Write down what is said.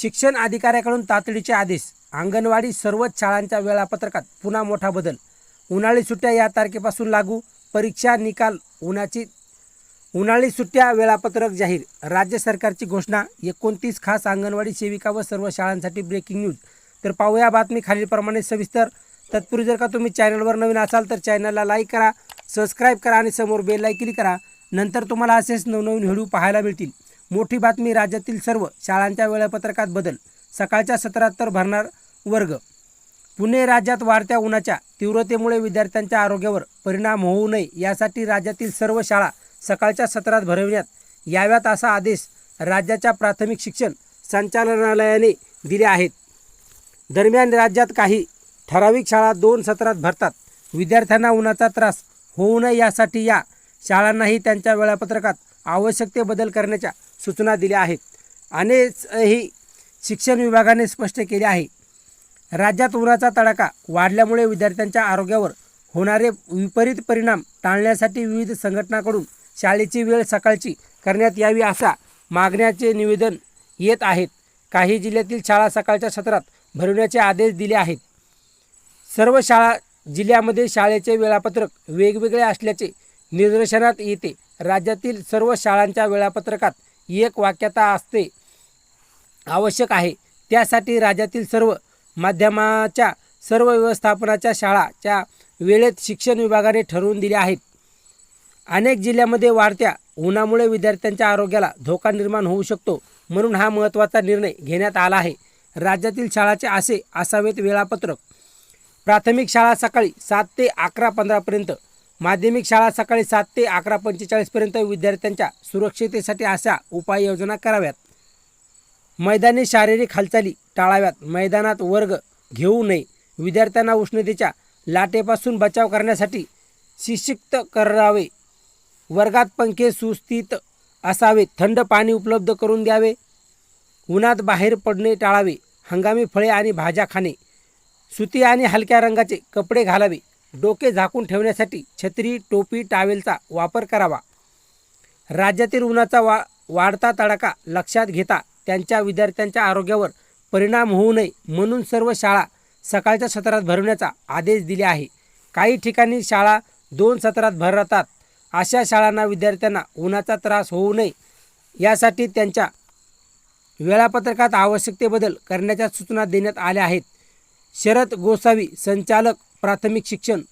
शिक्षण अधिकाऱ्याकडून तातडीचे आदेश. अंगणवाडी सर्वच शाळांच्या वेळापत्रकात पुन्हा मोठा बदल. उन्हाळी सुट्ट्या या तारखेपासून लागू. परीक्षा निकाल उन्हाची उन्हाळी सुट्ट्या वेळापत्रक जाहीर. राज्य सरकारची घोषणा. एकोणतीस खास अंगणवाडी सेविका व सर्व शाळांसाठी ब्रेकिंग न्यूज तर पाहूया बातमी खालीलप्रमाणे सविस्तर. तत्पूर्वी जर का तुम्ही चॅनलवर नवीन असाल तर चॅनलला लाईक करा सबस्क्राईब करा आणि समोर बेल लाईक क्लिक करा. नंतर तुम्हाला असेच नवनवीन व्हिडिओ पाहायला मिळतील. मोठी बातमी राज्यातील सर्व शाळांच्या वेळापत्रकात बदल. सकाळच्या सत्रात तर भरणार वर्ग. पुणे राज्यात वाढत्या उन्हाच्या तीव्रतेमुळे विद्यार्थ्यांच्या आरोग्यावर परिणाम होऊ नये यासाठी राज्यातील सर्व शाळा सकाळच्या सत्रात भरविण्यात याव्यात असा आदेश राज्याच्या प्राथमिक शिक्षण संचालनालयाने दिले आहेत. दरम्यान राज्यात काही ठराविक शाळा दोन सत्रात भरतात. विद्यार्थ्यांना उन्हाचा त्रास होऊ नये यासाठी या शाळांनाही त्यांच्या वेळापत्रकात आवश्यक ते बदल करण्याच्या सूचना दिल्या आहेत. अनेकही शिक्षण विभागाने स्पष्ट केले आहे. राज्यात उन्हाचा तडाखा वाढल्यामुळे विद्यार्थ्यांच्या आरोग्यावर होणारे विपरीत परिणाम टाळण्यासाठी विविध संघटनाकडून शाळेची वेळ सकाळची करण्यात यावी असा मागण्याचे निवेदन येत आहेत. काही जिल्ह्यातील शाळा सकाळच्या सत्रात भरवण्याचे आदेश दिले आहेत. सर्व शाळा जिल्ह्यामध्ये शाळेचे वेळापत्रक वेगवेगळे असल्याचे निदर्शनात येते. राज्यातील सर्व शाळांच्या वेळापत्रकात एक वाक्यता असते. आवश्यक आहे. त्यासाठी राज्यातील सर्व माध्यमाच्या सर्व व्यवस्थापनाच्या शाळाच्या वेळेत शिक्षण विभागाने ठरवून दिल्या आहेत. अनेक जिल्ह्यामध्ये वाढत्या उन्हामुळे विद्यार्थ्यांच्या आरोग्याला धोका निर्माण होऊ शकतो म्हणून हा महत्त्वाचा निर्णय घेण्यात आला आहे. राज्यातील शाळाचे असे असावेत वेळापत्रक. प्राथमिक शाळा सकाळी सात ते अकरा पंधरापर्यंत माध्यमिक शाळा सकाळी सात ते अकरा पंचेचाळीसपर्यंत विद्यार्थ्यांच्या सुरक्षितेसाठी अशा उपाययोजना कराव्यात. मैदानी शारीरिक हालचाली टाळाव्यात. मैदानात वर्ग घेऊ नये. विद्यार्थ्यांना उष्णतेच्या लाटेपासून बचाव करण्यासाठी शिक्षित करावे. वर्गात पंखे सुस्थित असावे थंड पाणी उपलब्ध करून द्यावे. उन्हात बाहेर पडणे टाळावे. हंगामी फळे आणि भाज्या खाणे. सुती आणि हलक्या रंगाचे कपडे घालावे. डोके झाकून ठेवण्यासाठी छत्री टोपी टावेलचा वापर करावा. राज्यातील उन्हाचा वा वाढता तडाखा लक्षात घेता त्यांच्या विद्यार्थ्यांच्या आरोग्यावर परिणाम होऊ नये म्हणून सर्व शाळा सकाळच्या सत्रात भरवण्याचा आदेश दिले आहे. काही ठिकाणी शाळा दोन सत्रात भरतात. अशा शाळांना विद्यार्थ्यांना उन्हाचा त्रास होऊ नये. यासाठी त्यांच्या वेळापत्रकात आवश्यकते बदल करण्याच्या सूचना देण्यात आल्या आहेत. शरद गोसावी संचालक प्राथमिक शिक्षण